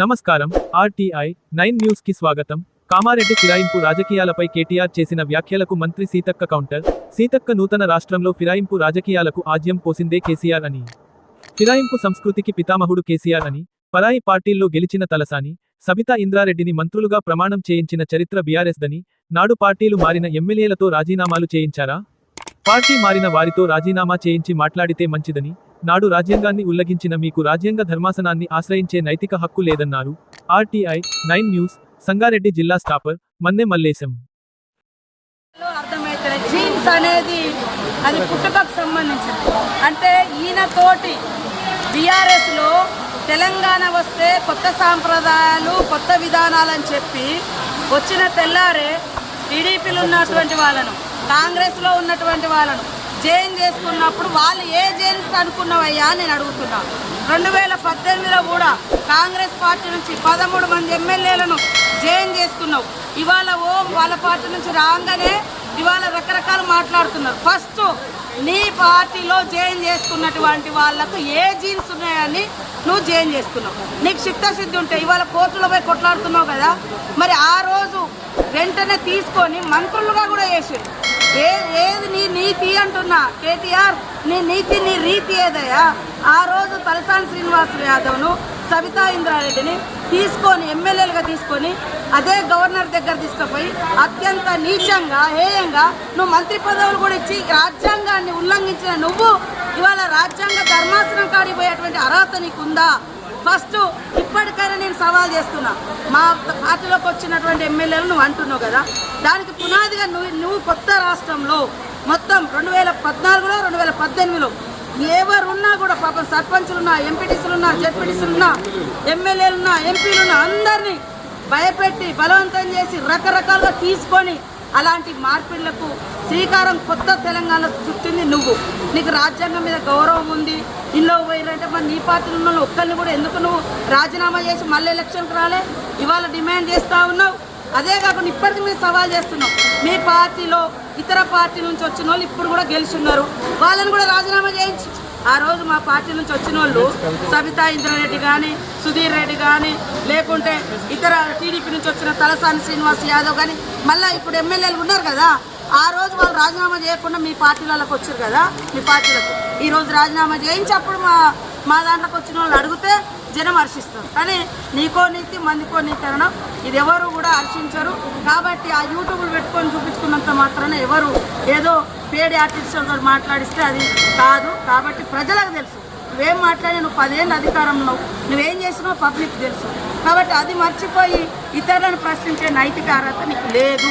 నమస్కారం. RTI nine న్యూస్కి స్వాగతం. కామారెడ్డి ఫిరాయింపు రాజకీయాలపై కేటీఆర్ చేసిన వ్యాఖ్యలకు మంత్రి సీతక్క కౌంటర్. సీతక్క నూతన రాష్ట్రంలో ఫిరాయింపు రాజకీయాలకు ఆజ్యం పోసిందే కేసీఆర్ అని. ఫిరాయింపు సంస్కృతికి పితామహుడు కేసీఆర్ అని. పరాయి పార్టీల్లో గెలిచిన తలసాని సబితా ఇంద్రారెడ్డిని మంత్రులుగా ప్రమాణం చేయించిన చరిత్ర బీఆర్ఎస్దని నాడు పార్టీలు మారిన ఎమ్మెల్యేలతో రాజీనామాలు చేయించారా? పార్టీ మారిన వారితో రాజీనామా చేయించి మాట్లాడితే మంచిదని నాడు రాజ్యాంగాన్ని ఉల్లంఘించిన మీకు రాజ్యాంగ ధర్మాసనాన్ని ఆశ్రయించే నైతిక హక్కు లేదన్నారు. ఆర్టీఐ నైన్ న్యూస్ సంగారెడ్డి జిల్లా స్టాపర్ మన్నె మల్లేశం. జీన్స్ అనేది అది పుట్టుకకు సంబంధించింది అంటే ఈయన తోటి బీఆర్ఎస్లో తెలంగాణ వస్తే కొత్త సాంప్రదాయాలు కొత్త విధానాలని చెప్పి వచ్చిన తెల్లారే టీడీపీలో ఉన్నటువంటి వాళ్ళను కాంగ్రెస్లో ఉన్నటువంటి వాళ్ళను జైన్ చేసుకున్నప్పుడు వాళ్ళు ఏ జైన్స్ అనుకున్నవయ్యా అని నేను అడుగుతున్నా. రెండు వేల పద్దెనిమిదిలో కూడా కాంగ్రెస్ పార్టీ నుంచి పదమూడు మంది ఎమ్మెల్యేలను జైన్ చేసుకున్నావు. ఇవాళ ఓ వాళ్ళ పార్టీ నుంచి రాగానే ఇవాళ రకరకాలు మాట్లాడుతున్నారు. ఫస్ట్ నీ పార్టీలో జైన్ చేసుకున్నటువంటి వాళ్ళకు ఏ జీన్స్ ఉన్నాయని నువ్వు జైన్ చేసుకున్నావు. నీకు చిత్తశుద్ధి ఉంటే ఇవాళ కోర్టులో పోయి కొట్లాడుతున్నావు కదా. మరి ఆ రోజు వెంటనే తీసుకొని మంత్రులుగా కూడా చేసారు ఏ ఏది నీ నీతి అంటున్నా. కేటీఆర్ నీ నీతి నీ రీతి ఏదయ్యా? ఆ రోజు తలసాని శ్రీనివాస్ యాదవ్ను సబితా ఇంద్రారెడ్డిని తీసుకొని ఎమ్మెల్యేలుగా తీసుకొని అదే గవర్నర్ దగ్గర తీసుకుపోయి అత్యంత నీచంగా హేయంగా నువ్వు మంత్రి పదవులు కూడా ఇచ్చి రాజ్యాంగాన్ని ఉల్లంఘించిన నువ్వు ఇవాళ రాజ్యాంగ ధర్మాసనం కాడిపోయేటువంటి అర్హత నీకుందా? ఫస్ట్ ఇప్పటికైనా నేను సవాల్ చేస్తున్నా. మా పార్టీలోకి వచ్చినటువంటి ఎమ్మెల్యేలు నువ్వు అంటున్నావు కదా. దానికి పునాదిగా నువ్వు నువ్వు కొత్త రాష్ట్రంలో మొత్తం రెండు వేల పద్నాలుగులో రెండు వేల పద్దెనిమిదిలో. ఎవరున్నా కూడా పాపం సర్పంచులున్నా ఎంపీటీసీలున్నా జెడ్పీటీసీలున్నా ఎమ్మెల్యేలున్నా ఎంపీలున్నా అందరినీ భయపెట్టి బలవంతం చేసి రకరకాలుగా తీసుకొని అలాంటి మార్పిళ్ళకు శ్రీకారం కొత్త తెలంగాణ చుట్టింది నువ్వు. నీకు రాజ్యాంగం మీద గౌరవం ఉంది. ఇందులో పోయినంటే మరి నీ పార్టీలో ఉన్న ఒక్కరిని కూడా ఎందుకు నువ్వు రాజీనామా చేసి మళ్ళీ ఎలక్షన్కి రాలే? ఇవాళ డిమాండ్ చేస్తా ఉన్నావు. అదే కాకుండా ఇప్పటికి మేము సవాల్ చేస్తున్నాం. మీ పార్టీలో ఇతర పార్టీ నుంచి వచ్చిన వాళ్ళు ఇప్పుడు కూడా గెలుచున్నారు. వాళ్ళని కూడా రాజీనామా చేయించి. ఆ రోజు మా పార్టీ నుంచి వచ్చిన వాళ్ళు సబితా ఇంద్రారెడ్డి కానీ సుధీర్ రెడ్డి కానీ లేకుంటే ఇతర టీడీపీ నుంచి వచ్చిన తలసాని శ్రీనివాస్ యాదవ్ కానీ మళ్ళీ ఇప్పుడు ఎమ్మెల్యేలు ఉన్నారు కదా ఆ రోజు వాళ్ళు రాజీనామా చేయకుండా మీ పార్టీలకు వచ్చారు కదా మీ పార్టీలకు. ఈరోజు రాజీనామా చేయించి అప్పుడు మా మా దాంట్లోకి వచ్చిన వాళ్ళు అడిగితే జనం హర్షిస్తారు. కానీ నీకో నీతి మందికో నీతి అనడం ఇది ఎవరు కూడా హర్షించరు. కాబట్టి ఆ యూట్యూబ్లు పెట్టుకొని చూపించుకున్నంత మాత్రాన ఎవరు ఏదో పేడి ఆర్టిస్టులతో మాట్లాడిస్తే అది కాదు. కాబట్టి ప్రజలకు తెలుసు. నువ్వేం మాట్లాడి నువ్వు పదేళ్ళు అధికారంలో నువ్వేం చేసినావు పబ్లిక్ తెలుసు. కాబట్టి అది మర్చిపోయి ఇతరులను ప్రశ్నించే నైతిక అర్హత నీకు లేదు.